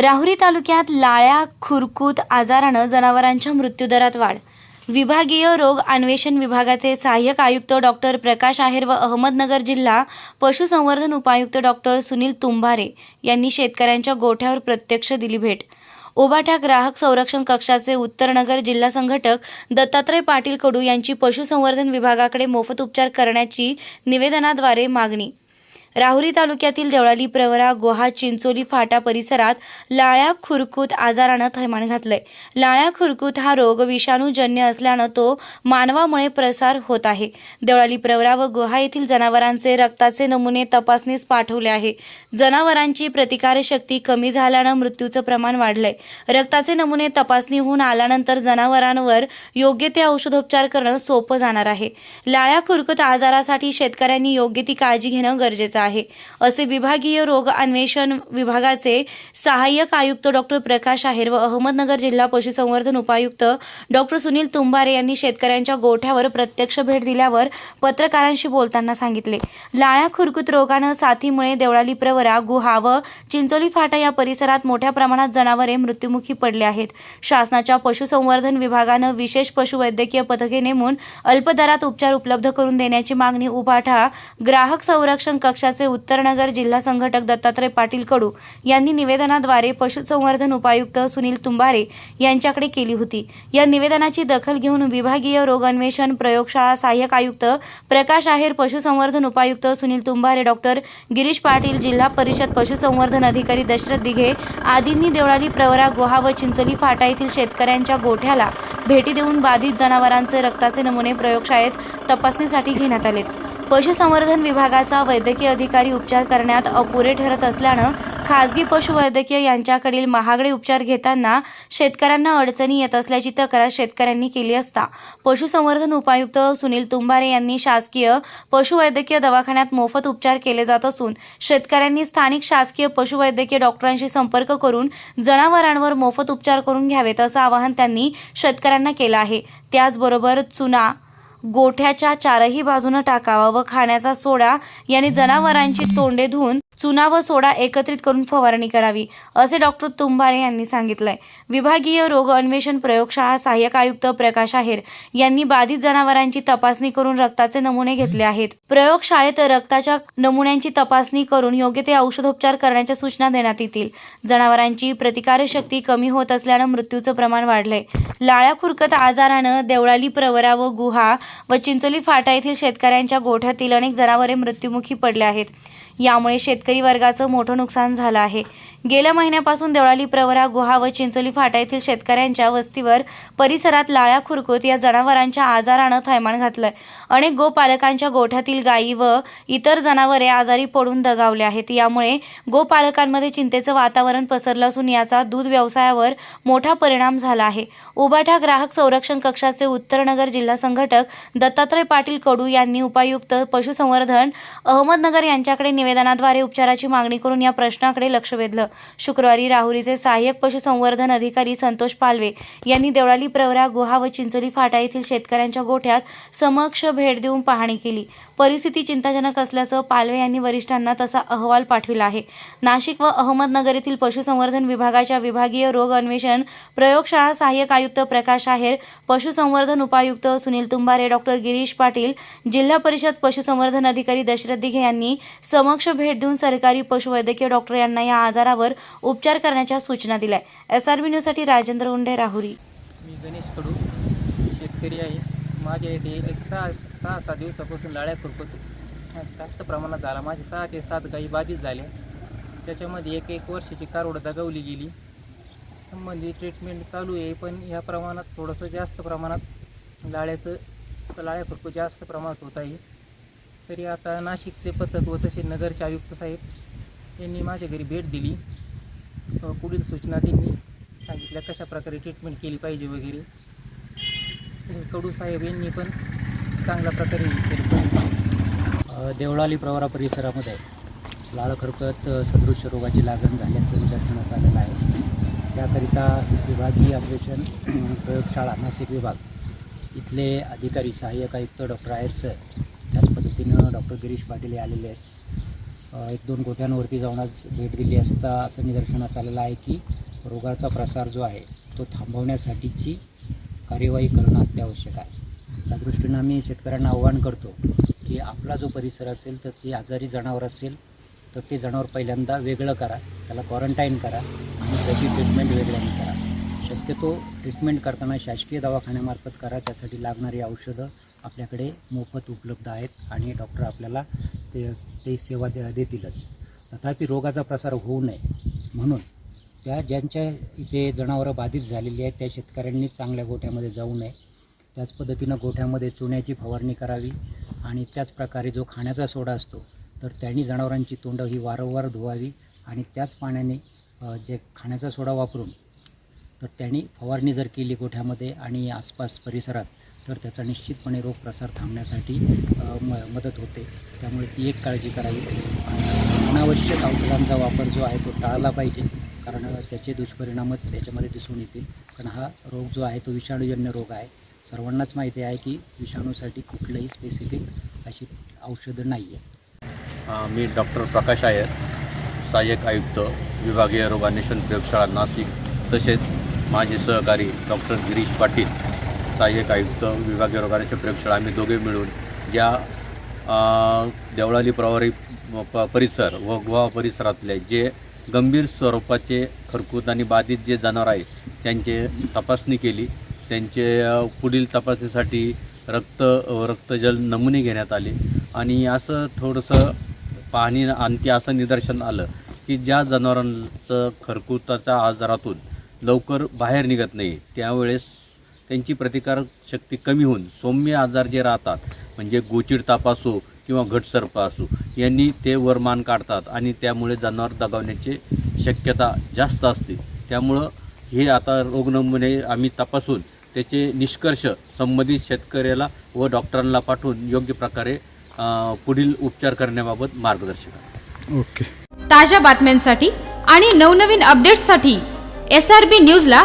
राहुरी तालुक्यात लाळ्या खुरकूत आजारानं जनावरांच्या मृत्यूदरात वाढ. विभागीय रोग अन्वेषण विभागाचे सहाय्यक आयुक्त डॉक्टर प्रकाश आहेर व अहमदनगर जिल्हा पशुसंवर्धन उपायुक्त डॉक्टर सुनील तुंभारे यांनी शेतकऱ्यांच्या गोठ्यावर प्रत्यक्ष दिली भेट. ओबाठा ग्राहक संरक्षण कक्षाचे उत्तरनगर जिल्हा संघटक दत्तात्रय पाटील कडू यांची पशुसंवर्धन विभागाकडे मोफत उपचार करण्याची निवेदनाद्वारे मागणी राहुरी तालुक्यातील देवळाली प्रवरा गोहा चिंचोली फाटा परिसरात लाळ्या खुरकूत आजारानं थैमान घातलंय. लाळ्या खुरकूत हा रोग विषाणूजन्य असल्यानं तो मानवामुळे प्रसार होत आहे. देवळाली प्रवरा व गुहा येथील जनावरांचे रक्ताचे नमुने तपासणीस पाठवले आहे. जनावरांची प्रतिकारशक्ती कमी झाल्यानं मृत्यूचं प्रमाण वाढलंय. रक्ताचे नमुने तपासणी होऊन आल्यानंतर जनावरांवर योग्य ते औषधोपचार करणं सोपं जाणार आहे. लाळ्या खुरकूत आजारासाठी शेतकऱ्यांनी योग्य ती काळजी घेणं गरजेचं आहे. असे विभागीय रोग अन्वेषण विभागाचे सहाय्यक आयुक्त डॉक्टर प्रकाश आहेर व अहमदनगर जिल्हा पशुसंवर्धन उपायुक्त डॉक्टर सुनील तुंबारे यांनी शेतकऱ्यांच्या गोठ्यावर प्रत्यक्ष भेट दिल्यावर पत्रकारांशी बोलताना सांगितले. लाळ्या खुरकूत रोगानं साथीमुळे देवळाली प्रवरा गुहा व चिंचोली फाटा या परिसरात मोठ्या प्रमाणात जनावरे मृत्युमुखी पडले आहेत. शासनाच्या पशुसंवर्धन विभागानं विशेष पशुवैद्यकीय पथके नेमून अल्पदरात उपचार उपलब्ध करून देण्याची मागणी उभाठा ग्राहक संरक्षण पक्षाचे उत्तरनगर जिल्हा संघटक दत्तात्रय पाटील कडू यांनी निवेदनाद्वारे पशुसंवर्धन उपायुक्त सुनील तुंबारे यांच्याकडे केली होती. या निवेदनाची दखल घेऊन विभागीय रोगान्वेषण प्रयोगशाळा सहाय्यक आयुक्त प्रकाश आहेर पशुसंवर्धन उपायुक्त सुनील तुंबारे डॉक्टर गिरीश पाटील जिल्हा परिषद पशुसंवर्धन अधिकारी दशरथ दिघे आदींनी देवळाली प्रवरा गुहा व चिंचोली फाटा येथील शेतकऱ्यांच्या गोठ्याला भेटी देऊन बाधित जनावरांचे रक्ताचे नमुने प्रयोगशाळेत तपासणीसाठी घेण्यात आलेत. पशुसंवर्धन विभागाचा वैद्यकीय अधिकारी उपचार करण्यात अपुरे ठरत असल्यानं खासगी पशुवैद्यकीय यांच्याकडील महागडे उपचार घेताना शेतकऱ्यांना अडचणी येत असल्याची तक्रार शेतकऱ्यांनी केली असता पशुसंवर्धन उपायुक्त सुनील तुंबारे यांनी शासकीय पशुवैद्यकीय दवाखान्यात मोफत उपचार केले जात असून शेतकऱ्यांनी स्थानिक शासकीय पशुवैद्यकीय डॉक्टरांशी संपर्क करून जनावरांवर मोफत उपचार करून घ्यावेत असं आवाहन त्यांनी शेतकऱ्यांना केलं आहे. त्याचबरोबर चुना गोठ्याच्या चारही बाजूनं टाकावा व खाण्याचा सोडा याने जनावरांची तोंडे धुवून चुना व सोडा एकत्रित करून फवारणी करावी असे डॉक्टर तुंभारे यांनी सांगितलंय. विभागीय रोग अन्वेषण प्रयोगशाळा सहाय्यक आयुक्त प्रकाश आहेर यांनी बाधित जनावरांची तपासणी करून रक्ताचे नमुने घेतले आहेत. प्रयोगशाळेत रक्ताच्या नमुन्यांची तपासणी करून योग्य ते औषधोपचार करण्याच्या सूचना देण्यात येतील. जनावरांची प्रतिकारशक्ती कमी होत असल्यानं मृत्यूचं प्रमाण वाढलंय. लाळ्या खुरकत आजारानं देवळाली प्रवरा व गुहा व चिंचोली फाटा येथील शेतकऱ्यांच्या गोठ्यातील अनेक जनावरे मृत्युमुखी पडले आहेत. यामुळे शेतकरी वर्गाचं मोठं नुकसान झालं आहे. गेल्या महिन्यापासून देवळाली प्रवरा गुहा व चिंचोली फाटा येथील शेतकऱ्यांच्या वस्तीवर परिसरात लाळ्या खुरकूत या जनावरांच्या आजारानं थैमान घातलंय. अनेक गोपालकांच्या गोठ्यातील गायी व इतर जनावरे आजारी पडून दगावले आहेत. यामुळे गोपालकांमध्ये चिंतेचं वातावरण पसरलं असून याचा दूध व्यवसायावर मोठा परिणाम झाला आहे. उबाठा ग्राहक संरक्षण कक्षाचे उत्तरनगर जिल्हा संघटक दत्तात्रय पाटील कडू यांनी उपायुक्त पशुसंवर्धन अहमदनगर यांच्याकडे निवेदनाद्वारे उपचाराची मागणी करून या प्रश्नाकडे लक्ष वेधलं. शुक्रवारी राहुरीचे सहाय्यक पशुसंवर्धन अधिकारी संतोष पालवे यांनी देवळाली प्रवरा गुहा व चिंचोली फाटा येथील शेतकऱ्यांच्या गोठ्यात समक्ष भेट देऊन पाहणी केली. परिस्थिती चिंताजनक असल्याचं पालवे यांनी वरिष्ठांना तसा अहवाल पाठविला आहे. नाशिक व अहमदनगर येथील पशुसंवर्धन विभागाच्या विभागीय रोग अन्वेषण प्रयोगशाळा सहाय्यक आयुक्त प्रकाश आहेर पशुसंवर्धन उपायुक्त सुनील तुंबारे डॉक्टर गिरीश पाटील जिल्हा परिषद पशुसंवर्धन अधिकारी दशरथ दिघे यांनी समक्ष भेट देऊन सरकारी पशुवैद्यकीय डॉक्टर यांना या आजारावर उपचार करण्याच्या सूचना दिल्या एस आर बी न्यूजसाठी राजेंद्र उंडे राहुरी. मी गणेश कडू शेतकरी आहे. माझ्या इथे एक सहा सहा सात दिवसापासून लाळ्या खुरपत जास्त प्रमाणात झाला. माझे सहा ते सात गायी बाधित झाल्या. त्याच्यामध्ये एक एक वर्षाची कारवड दगावली गेली. संबंधित ट्रीटमेंट चालू आहे पण ह्या प्रमाणात थोडंसं जास्त प्रमाणात लाळ्याचं लाळ्या खुरपत जास्त प्रमाणात होत आहे. तरी आता नाशिकचे पथक व तसे नगरचे आयुक्त साहेब यांनी माझ्या घरी भेट दिली. पुढील सूचना त्यांनी सांगितल्या कशा प्रकारे ट्रीटमेंट केली पाहिजे वगैरे. कडू साहेब यांनी पण चांगल्या प्रकारे केली. देवळाली प्रवरा परिसरामध्ये लाळ खरकत रोगाची लागण झाल्याचं निदर्शनास आलेलं आहे. त्याकरिता विभागीय ऑपरेशन प्रयोगशाळा नाशिक विभाग इथले अधिकारी सहाय्यक आयुक्त डॉक्टर आयर सर त्याच पद्धतीनं डॉक्टर गिरीश पाटील हे आलेले आहेत. एक दोन गोठ्यांवरती जाऊन आज भेट दिली असता असं निदर्शनास आलेलं आहे की रोगाचा प्रसार जो आहे तो थांबवण्यासाठीची कार्यवाही करणं अत्यावश्यक आहे. त्या दृष्टीनं आम्ही शेतकऱ्यांना आव्हान करतो की आपला जो परिसर असेल तर ते आजारी जनावर असेल तर ते जनावर पहिल्यांदा वेगळं करा त्याला क्वारंटाईन करा आणि त्याची ट्रीटमेंट वेगळ्याने करा. शक्यतो ट्रीटमेंट करताना शासकीय दवाखान्यामार्फत करा त्यासाठी लागणारी औषधं आपल्याकडे मोफत उपलब्ध आहेत आणि डॉक्टर आपल्याला ते ते सेवा दे देतीलच. तथापि रोगाचा प्रसार होऊ नये म्हणून त्या ज्यांच्या इथे जनावरं बाधित झालेली आहेत त्या शेतकऱ्यांनी चांगल्या गोठ्यामध्ये जाऊ नये. त्याच पद्धतीनं गोठ्यामध्ये चुन्याची फवारणी करावी आणि त्याच प्रकारे जो खाण्याचा सोडा असतो तर त्यांनी जनावरांची तोंडं ही वारंवार धुवावी आणि त्याच पाण्याने जे खाण्याचा सोडा वापरून तर त्यांनी फवारणी जर केली गोठ्यामध्ये आणि आसपास परिसरात तर त्याचा निश्चितपणे रोग प्रसार थांबण्यासाठी म मदत होते. त्यामुळे ती एक काळजी करावी. आणि अनावश्यक औषधांचा वापर जो आहे तो टाळला पाहिजे. कारण त्याचे दुष्परिणामच याच्यामध्ये दिसून येतील. कारण हा रोग जो आहे तो विषाणूजन्य रोग आहे. सर्वांनाच माहिती आहे की विषाणूसाठी कुठलंही स्पेसिफिक अशी औषधं नाही आहे मी डॉक्टर प्रकाश आयर सहाय्यक आयुक्त विभागीय रोगान्वेषण प्रयोगशाळा नाशिक. तसेच माझे सहकारी डॉक्टर गिरीश पाटील सहाय्यक आयुक्त विभागीय रोगान्वेषण प्रयोगशाळा आम्ही दोघे मिळून ज्या देवळाली प्रवारी प परिसर व गोवा परिसरातले जे गंभीर स्वरूपाचे खरकूत आणि बाधित जे जनावर आहे त्यांचे तपासणी केली. त्यांचे पुढील तपासणीसाठी रक्त रक्तजल नमुने घेण्यात आले. आणि असं थोडंसं पाहणी आणखी असं निदर्शन आलं की ज्या जनावरांचं खरकुताच्या आजारातून लवकर बाहेर निघत नाही त्यावेळेस त्यांची प्रतिकारक शक्ती कमी होऊन सौम्य आजार जे राहतात म्हणजे गोचिड ताप असो किंवा घटसर्प असो यांनी ते वरमान काढतात आणि त्यामुळे जनावर दगावण्याची शक्यता जास्त असते. त्यामुळं हे आता रोगनमुने आम्ही तपासून त्याचे निष्कर्ष संबंधित शेतकऱ्याला व डॉक्टरांना पाठवून योग्य प्रकारे पुढील उपचार करण्याबाबत मार्गदर्शन ओके. ताज्या बातम्यांसाठी आणि नवनवीन अपडेट्ससाठी एस आर बी न्यूजला